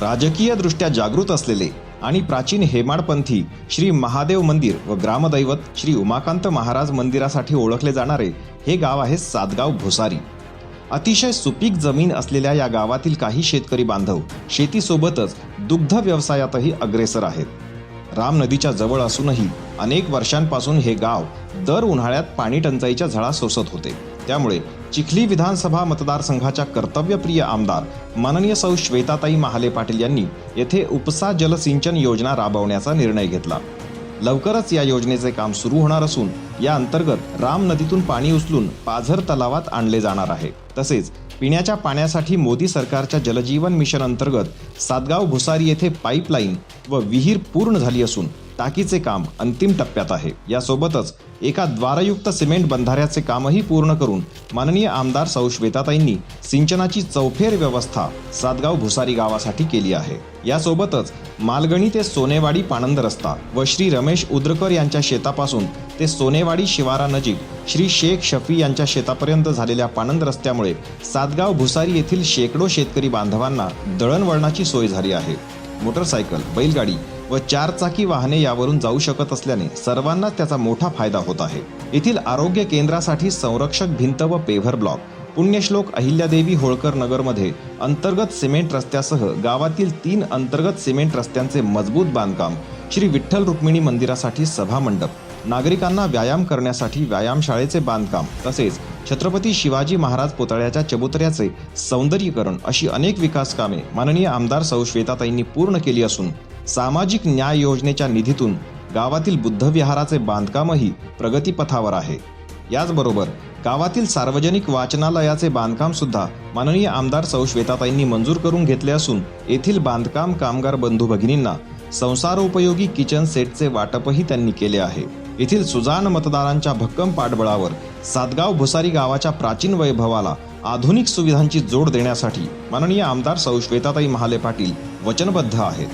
राजकीयदृष्ट्या जागृत असलेले आणि प्राचीन हेमाडपंथी श्री महादेव मंदिर व ग्रामदैवत श्री उमाकांत महाराज मंदिरासाठी ओळखले जाणारे हे गाव आहे सातगाव भुसारी अतिशय सुपीक जमीन असलेल्या या गावातील काही शेतकरी बांधव शेतीसोबतच दुग्ध व्यवसायातही अग्रेसर आहेत. राम नदीच्या जवळ असूनही अनेक वर्षांपासून हे गाव दर उन्हाळ्यात पाणी टंचाईच्या झळा सोसत होते. त्यामुळे चिखली विधानसभा मतदारसंघाच्या कर्तव्यप्रिय आमदार माननीय सौ श्वेताताई महाले पाटील यांनी येथे उपसा जलसिंचन योजना राबवण्याचा निर्णय घेतला. लवकरच या योजनेचे काम सुरू होणार असून या अंतर्गत राम नदीतून पाणी उचलून पाझर तलावात आणले जाणार आहे. तसेच पिण्याच्या पाण्यासाठी मोदी सरकारच्या जलजीवन मिशन अंतर्गत सातगाव भुसारी येथे पाईपलाईन व विहीर पूर्ण झाली असून टाकीचे काम अंतिम टप्प्यात आहे. यासोबतच एका द्वारयुक्त सिमेंट बंधाऱ्याचे कामही पूर्ण करून माननीय आमदार सौश्वेताताईंनी सिंचनाची चौफेर व्यवस्था सातगाव भुसारी गावासाठी केली आहे. यासोबतच मालगणी ते सोनेवाडी पाणंद रस्ता व श्री रमेश उद्रकर यांच्या शेतापासून ते सोनेवाडी शिवारानजीक श्री शेख शफी यांच्या शेतापर्यंत झालेल्या पाणंद रस्त्यामुळे सातगाव भुसारी येथील शेकडो शेतकरी बांधवांना दळणवळणाची सोय झाली आहे. मोटरसायकल बैलगाडी व चारचाकी वाहने यावरून जाऊ शकत असल्याने सर्वांनाच त्याचा मोठा फायदा होत आहे. येथील आरोग्य केंद्रासाठी संरक्षक भिंत व पेव्हर ब्लॉक पुण्यश्लोक अहिल्यादेवी होळकर नगरमध्ये अंतर्गत सिमेंट रस्त्यासह गावातील तीन अंतर्गत सिमेंट रस्त्यांचे मजबूत बांधकाम श्री विठ्ठल रुक्मिणी मंदिरासाठी सभा मंडप नागरिकांना व्यायाम करण्यासाठी व्यायामशाळेचे बांधकाम तसेच छत्रपती शिवाजी महाराज पुतळ्याच्या चबुतऱ्याचे सौंदर्यीकरण अशी अनेक विकास कामे माननीय आमदार सौ. श्वेताताईंनी पूर्ण केली असून सामाजिक न्याय योजनेच्या निधीतून गावातील बुद्धविहाराचे बांधकामही प्रगतीपथावर आहे. याचबरोबर गावातील सार्वजनिक वाचनालयाचे बांधकाम सुद्धा माननीय आमदार सौ. श्वेताताईंनी मंजूर करून घेतले असून येथील बांधकाम कामगार बंधू भगिनींना संसारोपयोगी किचन सेटचे वाटपही त्यांनी केले आहे. येथील सुजान मतदारांच्या भक्कम पाठबळावर सातगाव भुसारी गावाच्या प्राचीन वैभवाला आधुनिक सुविधांची जोड देण्यासाठी माननीय आमदार सौ. श्वेताताई महाले पाटील वचनबद्ध आहेत.